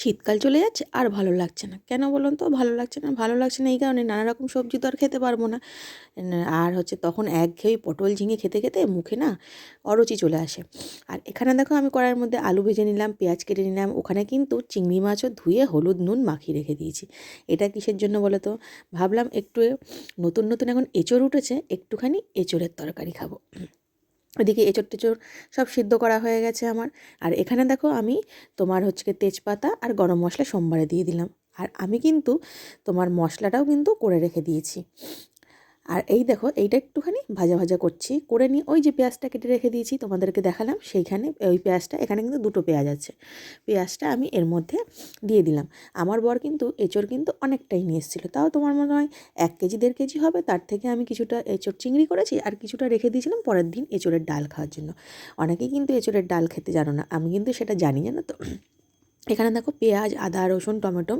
শীতকাল চলে যাচ্ছে আর ভালো লাগছে না। কেন বলুন তো? ভালো লাগছে না, ভালো লাগছে না এই কারণে নানা রকম সবজি তো আর খেতে পারব না। আর হচ্ছে তখন একঘেয়েই পটল ঝিঙে খেতে খেতে মুখে না অরুচি চলে আসে। আর এখানে দেখো আমি কড়াইয়ের মধ্যে আলু ভেজে নিলাম, পেঁয়াজ কেটে নিলাম, ওখানে কিন্তু চিংড়ি মাছও ধুয়ে হলুদ নুন মাখিয়ে রেখে দিয়েছি। এটা কিসের জন্য বলো তো? ভাবলাম একটু নতুন নতুন এখন এঁচড় উঠেছে, একটুখানি এঁচড়ের তরকারি খাব। ওদিকে এঁচড় টেচড় সব সিদ্ধ করা হয়ে গেছে আমার। আর এখানে দেখো আমি তোমার হচ্ছে তেজপাতা আর গরম মশলা সোমবারে দিয়ে দিলাম। আর আমি কিন্তু তোমার মশলাটাও কিন্তু করে রেখে দিয়েছি। আর এই দেখো, এইটা একটুখানি ভাজা ভাজা করছি। করে নিয়ে ওই যে পেঁয়াজটা কেটে রেখে দিয়েছি, তোমাদেরকে দেখালাম, সেইখানে ওই পেঁয়াজটা, এখানে কিন্তু দুটো পেঁয়াজ আছে। পেঁয়াজটা আমি এর মধ্যে দিয়ে দিলাম। আমার বর কিন্তু এঁচড় কিন্তু অনেকটাই নিয়ে এসেছিল। তাও তোমার মনে হয় এক কেজি, দেড় কেজি হবে, তার থেকে আমি কিছুটা এঁচড় চিংড়ি করেছি আর কিছুটা রেখে দিয়েছিলাম পরের দিন এঁচড়ের ডাল খাওয়ার জন্য। অনেকেই কিন্তু এঁচড়ের ডাল খেতে জানো না, আমি কিন্তু সেটা জানি, জানো তো? এখানে দেখো পেঁয়াজ, আদা, রসুন, টমেটো,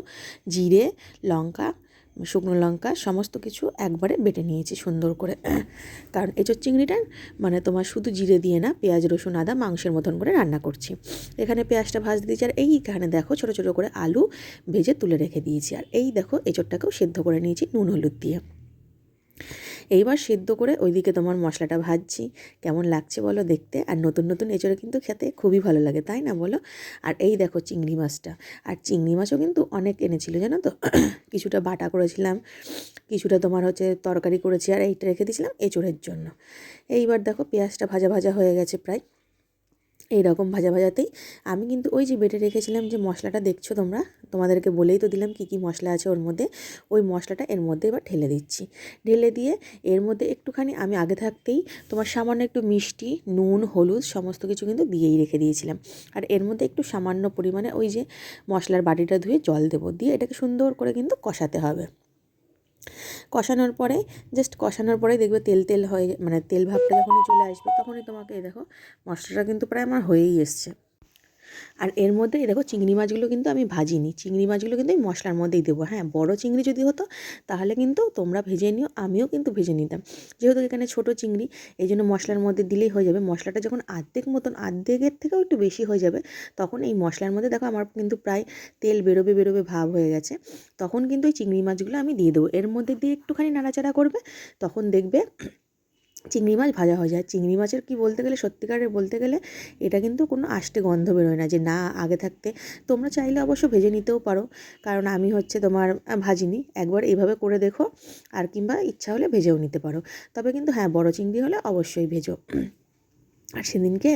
জিরে, লঙ্কা শুকনো লঙ্কা সমস্ত কিছু একবারে বেটে নিয়েছি সুন্দর করে। কারণ এঁচোর চিংড়িটা মানে তোমার শুধু জিরে দিয়ে না, পেঁয়াজ, রসুন, আদা, মাংসের মতন করে রান্না করছি। এখানে পেঁয়াজটা ভাজতে দিয়েছি আর এইখানে দেখো ছোটো ছোটো করে আলু ভেজে তুলে রেখে দিয়েছি। আর এই দেখো এঁচোরটাকেও সেদ্ধ করে নিয়েছি নুন, হলুদ দিয়ে। এইবার সেদ্ধ করে ওইদিকে তোমার মশলাটা ভাজছি। কেমন লাগছে বলো দেখতে? আর নতুন নতুন এঁচড়ে কিন্তু খেতে খুবই ভালো লাগে, তাই না বলো? আর এই দেখো চিংড়ি মাছটা। আর চিংড়ি মাছও কিন্তু অনেক এনেছিল, জানো তো? কিছুটা বাটা করেছিলাম, কিছুটা তোমার হচ্ছে তরকারি করেছি, আর এইটা রেখে দিয়েছিলাম এঁচড়ের জন্য। এইবার দেখো পেঁয়াজটা ভাজা ভাজা হয়ে গেছে প্রায়। এই রকম ভাজা ভাজাতেই। আমি কিন্তু ওই যে বেটে রেখেছিলাম যে মশলাটা দেখছ তোমরা? তোমাদেরকে বলেই তো দিলাম কী কী মশলা আছে ওর মধ্যে। ওই মশলাটা এর মধ্যে এবার ঢেলে দিচ্ছি। ঢেলে দিয়ে এর মধ্যে একটুখানি আমি আগে থাকতেই তোমার সামান্য একটু মিষ্টি, নুন, হলুদ সমস্ত কিছু কিন্তু দিয়েই রেখে দিয়েছিলাম। আর এর মধ্যে একটু সামান্য পরিমাণে ওই যে মশলার বাটিটা ধুয়ে জল দেবো। দিয়ে এটাকে সুন্দর করে কিন্তু কষাতে হবে। কষানোর পরে জাস্ট কষানোর পরে দেখবে তেল তেল হয়ে মানে তেল ভাবটা যখনই চলে আসবে, তখনই তোমাকে দেখো মশলাটা কিন্তু প্রায় আমার হয়েই এসছে। আর এর মধ্যে দেখো চিংড়ি মাছগুলো কিন্তু আমি ভাজিনি। চিংড়ি মাছগুলো কিন্তু এই মশলার মধ্যেই দেবো। হ্যাঁ বড় চিংড়ি যদি হতো, তাহলে কিন্তু তোমরা ভেজে নিও, আমিও কিন্তু ভেজে নিতাম। যেহেতু এখানে ছোট চিংড়ি এই জন্য মশলার মধ্যে দিলেই হয়ে যাবে। মশলাটা যখন আর্ধেক মতন, আর্ধেকের থেকেও একটু বেশি হয়ে যাবে, তখন এই মশলার মধ্যে দেখো আমার কিন্তু প্রায় তেল বেরোবে বেরোবে ভাব হয়ে গেছে। তখন কিন্তু এই চিংড়ি মাছগুলো আমি দিয়ে দেবো। এর মধ্যে দিয়ে একটুখানি নাড়াচাড়া করবে, তখন দেখবে চিংড়ি মাছ ভাজা হয়ে যায়। চিংড়ি মাছের কি বলতে গেলে, সত্যিকারের বলতে গেলে এটা কিন্তু কোনো আষ্টে গন্ধ বেরোয় না যে না, আগে থাকতে তোমরা চাইলে অবশ্য ভেজে নিতেও পারো। কারণ আমি হচ্ছে তোমার ভাজিনি, একবার এইভাবে করে দেখো আর কিংবা ইচ্ছা হলে ভেজেও নিতে পারো। তবে কিন্তু হ্যাঁ বড় চিংড়ি হলে অবশ্যই ভেজো। আর সেদিনকে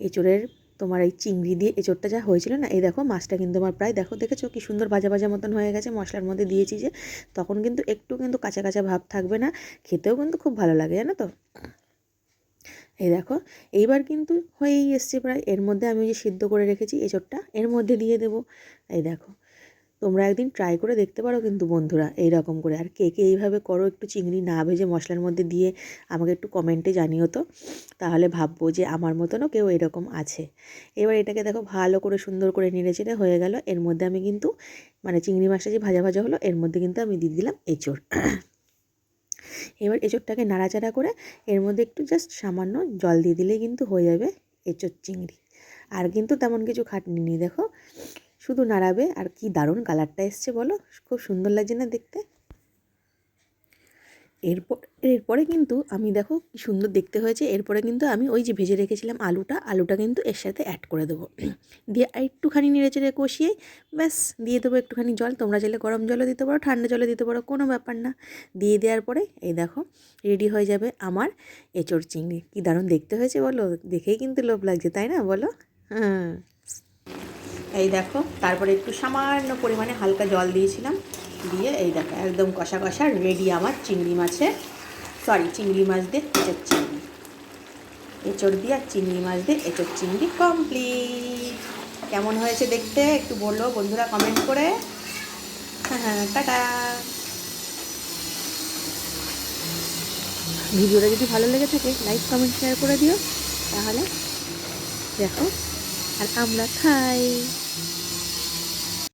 এঁচোড়ের তোমার এই চিংড়ি দিয়ে এঁচোড়টা যা হয়েছিল না, এই দেখো মাছটা কিন্তু আমার প্রায়, দেখো দেখেছ কি সুন্দর ভাজা ভাজা মতন হয়ে গেছে, মশলার মধ্যে দিয়েছি যে, তখন কিন্তু একটু কিন্তু কাঁচা কাঁচা ভাব থাকবে না, খেতেও কিন্তু খুব ভালো লাগে, জানো তো? এই দেখো, এইবার কিন্তু হয়েই এসছে প্রায়, এর মধ্যে আমি যে সিদ্ধ করে রেখেছি এঁচোড়টা, এর মধ্যে দিয়ে দেবো, এই দেখো। তোমরা একদিন ট্রাই করে দেখতে পারো কিন্তু বন্ধুরা এই রকম করে। আর কে কে এইভাবে করো, একটু চিংড়ি না ভেজে মশলার মধ্যে দিয়ে আমাকে একটু কমেন্টে জানিও তো। তাহলে ভাববো যে আমার মতনও কেউ এরকম আছে। এবার এটাকে দেখো ভালো করে সুন্দর করে নেড়ে চেড়ে হয়ে গেল। এর মধ্যে আমি কিন্তু মানে চিংড়ি মাছটা যে ভাজা ভাজা হলো, এর মধ্যে কিন্তু আমি দিয়ে দিলাম এঁচড়। এবার এঁচড়টাকে নাড়াচাড়া করে এর মধ্যে একটু জাস্ট সামান্য জল দিয়ে দিলেই কিন্তু হয়ে যাবে এঁচড় চিংড়ি। আর কিন্তু তেমন কিছু খাটনি নি দেখো। শুধু নাড়াবে আর কি দারুণ কালারটা এসছে বলো? খুব সুন্দর লাগছে না দেখতে? এরপর, এরপরে কিন্তু আমি দেখো কি সুন্দর দেখতে হয়েছে। এরপরে কিন্তু আমি ওই যে ভেজে রেখেছিলাম আলুটা আলুটা কিন্তু এর সাথে অ্যাড করে দেবো। দিয়ে একটুখানি নেড়ে চেড়ে কষিয়ে, ব্যাস, দিয়ে দেবো একটুখানি জল। তোমরা চাইলে গরম জলও দিতে পারো, ঠান্ডা জলও দিতে পারো, কোনো ব্যাপার না। দিয়ে দেওয়ার পরে এই দেখো রেডি হয়ে যাবে আমার এঁচড় চিংড়ি। কী দারুণ দেখতে হয়েছে বলো? দেখেই কিন্তু লোভ লাগছে, তাই না বলো? হ্যাঁ। এই দেখো, তারপরে একটু সামান্য পরিমাণে হালকা জল দিয়েছিলাম। দিয়ে এই দেখো, একদম কষা কষা রেডি আমার চিংড়ি মাছের সরি চিংড়ি মাছ দিয়ে এঁচড় চিংড়ি। এঁচড় দিয়ে আর চিংড়ি মাছ দিয়ে এঁচড় চিংড়ি কমপ্লিট কেমন হয়েছে দেখতে? একটু বলল বন্ধুরা কমেন্ট করে। হ্যাঁ হ্যাঁ ভিডিওটা যদি ভালো লেগে থাকে লাইক কমেন্ট শেয়ার করে দিও। তাহলে দেখো, আর আমরা খাই।